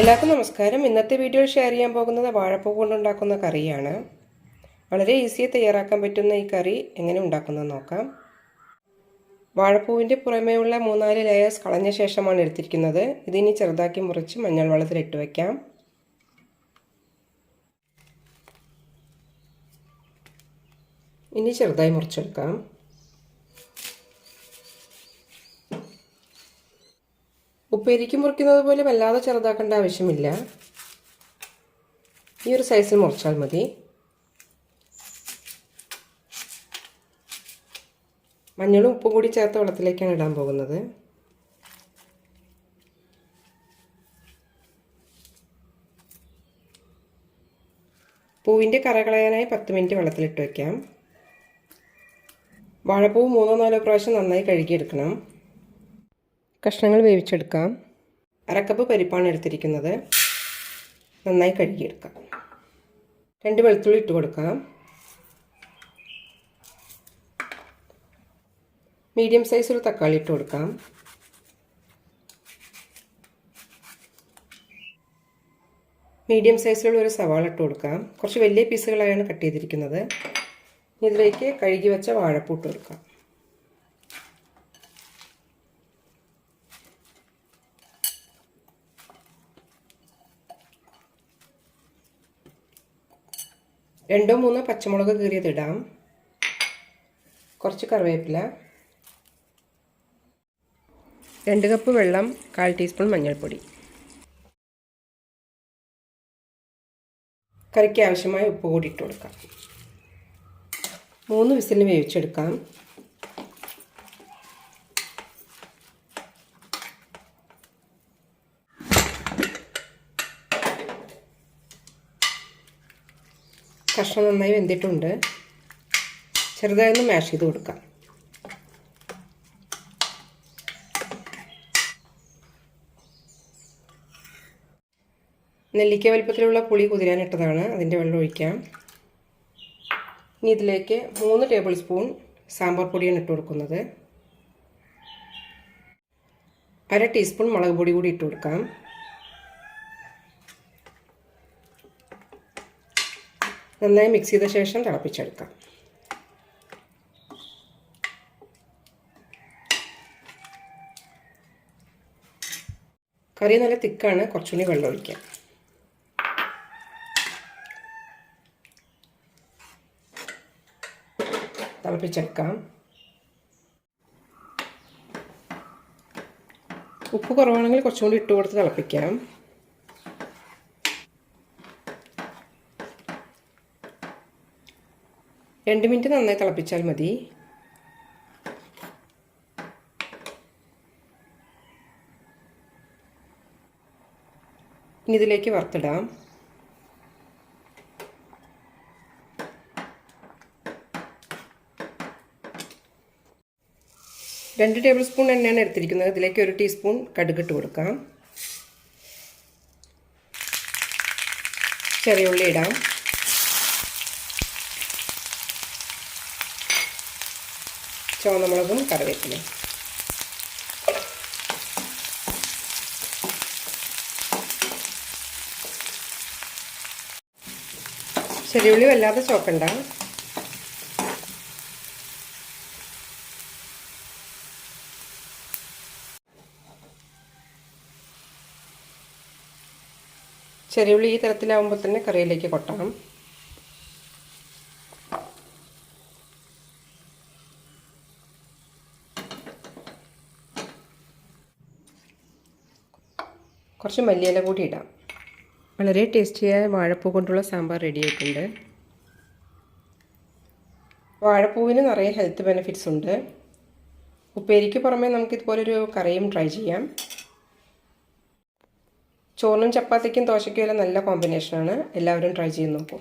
എല്ലാവർക്കും നമസ്കാരം. ഇന്നത്തെ വീഡിയോയിൽ ഷെയർ ചെയ്യാൻ പോകുന്നത് വാഴപ്പൂ കൊണ്ടുണ്ടാക്കുന്ന കറിയാണ്. വളരെ ഈസിയായി തയ്യാറാക്കാൻ പറ്റുന്ന ഈ കറി എങ്ങനെ ഉണ്ടാക്കുന്നത് നോക്കാം. വാഴപ്പൂവിന്റെ പുറമേയുള്ള മൂന്നാൽ ലെയേഴ്സ് കളഞ്ഞ ശേഷമാണ് എടുത്തിരിക്കുന്നത്. ഇതിനി ചെറുതാക്കി മുറിച്ച് മഞ്ഞൾ വെള്ളത്തിലിട്ട് വയ്ക്കാം ഇനി ചെറുതായി മുറിച്ചെടുക്കാം. ഉപ്പേരിക്ക് മുറിക്കുന്നത് പോലെ വല്ലാതെ ചെറുതാക്കേണ്ട ആവശ്യമില്ല. ഈ ഒരു സൈസിൽ മുറിച്ചാൽ മതി. മഞ്ഞളും ഉപ്പും കൂടി ചേർത്ത വെള്ളത്തിലേക്കാണ് ഇടാൻ പോകുന്നത്. പൂവിന്റെ കറ കളയാനായി പത്ത് മിനിറ്റ് വെള്ളത്തിലിട്ട് വയ്ക്കാം വാഴപ്പൂ മൂന്നോ നാലോ പ്രാവശ്യം നന്നായി കഴുകിയെടുക്കണം. കഷ്ണങ്ങൾ വേവിച്ചെടുക്കാം. അരക്കപ്പ് പരിപ്പാണ് എടുത്തിരിക്കുന്നത്. നന്നായി കഴുകിയെടുക്കാം. രണ്ട് വെളുത്തുള്ളി ഇട്ട് കൊടുക്കാം. മീഡിയം സൈസ് ഒരു തക്കാളി ഇട്ട് കൊടുക്കാം. മീഡിയം സൈസിലുള്ള ഒരു സവാള ഇട്ട് കൊടുക്കാം. കുറച്ച് വലിയ പീസുകളായാണ് കട്ട് ചെയ്തിരിക്കുന്നത്. ഇതിലേക്ക് കഴുകി വെച്ച വാഴപ്പൂട്ട് കൊടുക്കാം. രണ്ടോ മൂന്നോ പച്ചമുളക് കീറിയത് ഇടാം. കുറച്ച് കറിവേപ്പില. രണ്ട് കപ്പ് വെള്ളം കാൽ ടീസ്പൂൺ മഞ്ഞൾപ്പൊടി. കറിക്ക് ആവശ്യമായ ഉപ്പ് കൂടി ഇട്ട് കൊടുക്കാം. മൂന്ന് വിസിലിന് വേവിച്ചെടുക്കാം. കഷ്ണം നന്നായി വെന്തിട്ടുണ്ട്. ചെറുതായി ഒന്ന് മാഷ് ചെയ്ത് കൊടുക്കാം. നെല്ലിക്ക വലിപ്പത്തിലുള്ള പുളി കുതിരാനിട്ടതാണ് അതിന്റെ വെള്ളം ഒഴിക്കാം. ഇനി ഇതിലേക്ക് മൂന്ന് ടേബിൾ സ്പൂൺ സാമ്പാർ പൊടിയാണ് ഇട്ട് കൊടുക്കുന്നത്. അര ടീസ്പൂൺ മുളക് പൊടി കൂടി ഇട്ട് കൊടുക്കാം. നന്നായി മിക്സ് ചെയ്ത ശേഷം തിളപ്പിച്ചെടുക്കാം. കറി നല്ല തിക്കാണ് കുറച്ചുകൂടി വെള്ളം ഒഴിക്കാം. തിളപ്പിച്ചെടുക്കാം. ഉപ്പ് കുറവാണെങ്കിൽ കുറച്ചുകൂടി ഇട്ട് കൊടുത്ത് തിളപ്പിക്കാം. രണ്ട് മിനിറ്റ് നന്നായി തിളപ്പിച്ചാൽ മതി. ഇനി ഇതിലേക്ക് വറുത്തിടാം. രണ്ട് ടേബിൾ സ്പൂൺ എണ്ണയാണ് എടുത്തിരിക്കുന്നത്. ഇതിലേക്ക് ഒരു ടീസ്പൂൺ കടുകിട്ട് കൊടുക്കാം. ചെറിയ ഉള്ളി ഇടാം. ചുവന്നമുളകും കറിവേപ്പിലയും. ചെറിയുള്ളി വല്ലാതെ ചോക്കണ്ട. ചെറിയുള്ളി ഈ തരത്തിലാവുമ്പോൾ തന്നെ കറിയിലേക്ക് കൊട്ടാം കുറച്ച് മല്ലിയില കൂടി ഇടാം. വളരെ ടേസ്റ്റിയായ വാഴപ്പൂ കൊണ്ടുള്ള സാമ്പാർ റെഡി ആയിട്ടുണ്ട്. വാഴപ്പൂവിന് നിറയെ ഹെൽത്ത് ബെനിഫിറ്റ്സ് ഉണ്ട്. ഉപ്പേരിക്ക് പുറമെ നമുക്കിതുപോലൊരു കറിയും ട്രൈ ചെയ്യാം. ചോറിനും ചപ്പാത്തിക്കും ദോശയ്ക്കും എല്ലാം നല്ല കോമ്പിനേഷനാണ് എല്ലാവരും ട്രൈ ചെയ്ത് നോക്കും.